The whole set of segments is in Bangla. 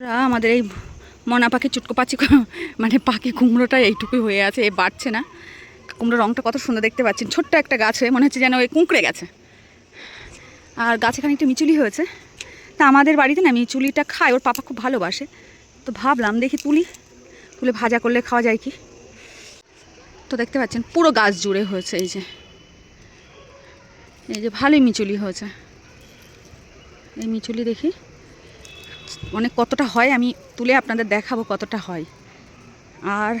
আমাদের এই মনা পাখি চুটকো পাচি মানে পাখি কুমড়োটা এইটুকুই হয়ে আছে, এ বাড়ছে না। কুমড়োর রঙটা কত সুন্দর দেখতে পাচ্ছেন। ছোট্ট একটা গাছ মনে হচ্ছে যেন ওই কুঁকড়ে গেছে। আর গাছে খানিকটা মিচুলি হয়েছে। তা আমাদের বাড়িতে না মিচুলিটা খায়, ওর পাপা খুব ভালোবাসে। তো ভাবলাম দেখি তুলি। তুলে ভাজা করলে খাওয়া যায় কি? তো দেখতে পাচ্ছেন পুরো গাছ জুড়ে হয়েছে এই যে। এই যে ভালোই মিচুলি হয়েছে। এই মিচুলি দেখি। মানে কতটা হয় আমি তুলে আপনাদের দেখাবো কতটা হয়। আর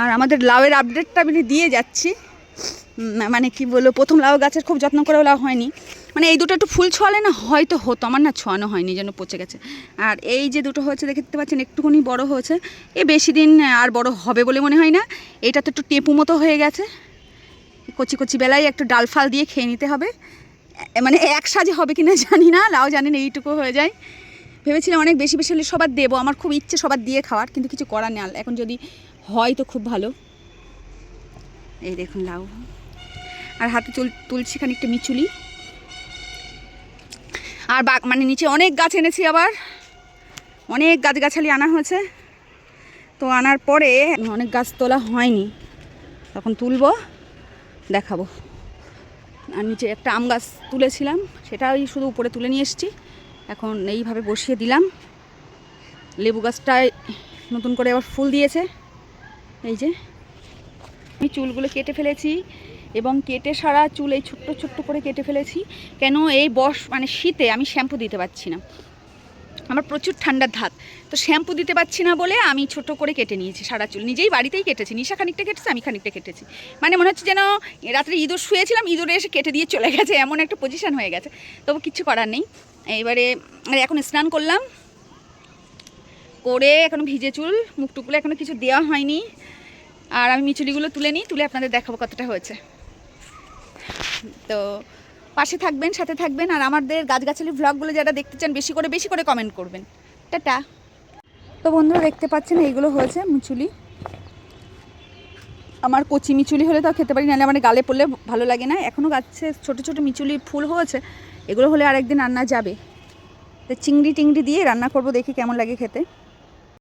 আর আমাদের লাউয়ের আপডেটটা আমি দিয়ে যাচ্ছি। মানে কি বলব, প্রথম লাউ গাছের খুব যত্ন করেও লাউ হয়নি। মানে এই দুটো একটু ফুল ছোয়ালে না হয়তো হতো, আমার না ছোয়ানো হয়নি যেন পচে গেছে। আর এই যে দুটো হয়েছে দেখতে পাচ্ছেন, একটুখানি বড় হয়েছে। এ বেশি দিন আর বড় হবে বলে মনে হয় না। এটা তো একটু টেপু মতো হয়ে গেছে। কচি কচি বেলায় একটু ডাল ফাল দিয়ে খেয়ে নিতে হবে। মানে এক সাজে হবে কিনা জানি না, লাউ জানেন এইটুকু হয়ে যায়। ভেবেছিলাম অনেক বেশি বেশি হলে সবার দেবো, আমার খুব ইচ্ছে সবার দিয়ে খাওয়ার, কিন্তু কিছু করার নেই এখন যদি হয় তো খুব ভালো। এই দেখুন লাউ। আর হাতে তুল, তুলছি খানিকটা মিচুলি। আর বা মানে নিচে অনেক গাছ এনেছি আবার। অনেক গাছগাছালি আনা হয়েছে। তো আনার পরে অনেক গাছ তোলা হয়নি। তখন তুলবো, দেখাবো। আর নিচে একটা আম গাছ তুলেছিলাম সেটাই শুধু উপরে তুলে নিয়ে এসেছি। এখন এইভাবে বসিয়ে দিলাম। লেবু গাছটায় নতুন করে আবার ফুল দিয়েছে। এই যে, আমি চুলগুলো কেটে ফেলেছি এবং কেটে সারা চুল এই ছোট্ট ছোট্ট করে কেটে ফেলেছি। কেন এই বস মানে শীতে আমি শ্যাম্পু দিতে পারছি না। আমার প্রচুর ঠান্ডার ধাত। তো শ্যাম্পু দিতে পারছি না বলে আমি ছোট করে কেটে নিয়েছি সারা চুল। নিজেই বাড়িতেই কেটেছি। নিশা খানিকটা কেটেছে, আমি খানিকটা কেটেছি। মানে মনে হচ্ছে যেন রাত্রে ইঁদুর শুয়েছিলাম, ইঁদুরে এসে কেটে দিয়ে চলে গেছে, এমন একটা পজিশন হয়ে গেছে। তবু কিচ্ছু করার নেই। এবারে আর এখন স্নান করলাম। করে এখন ভিজে চুল মুখ টুকুলে এখনও কিছু দেওয়া হয়নি। আর আমি মিচুলিগুলো তুলে নিই, তুলে আপনাদের দেখাবো কতটা হয়েছে। তো পাশে থাকবেন, সাথে থাকবেন আর আমাদের গাছগাছালি ভ্লগগুলো যারা দেখতে চান বেশি করে বেশি করে কমেন্ট করবেন। টাটা। তো বন্ধুরা দেখতে পাচ্ছেন, এইগুলো হয়েছে মিচুলি। আমার কচি মিচুলি হলে তো খেতে পারি, নাহলে আমার গালে পড়লে ভালো লাগে না। এখনও গাছে ছোট ছোট মিচুলি ফুল হয়েছে, এগুলো হলে আরেকদিন রান্না যাবে। তো চিংড়ি টিংড়ি দিয়ে রান্না করব, দেখি কেমন লাগে খেতে।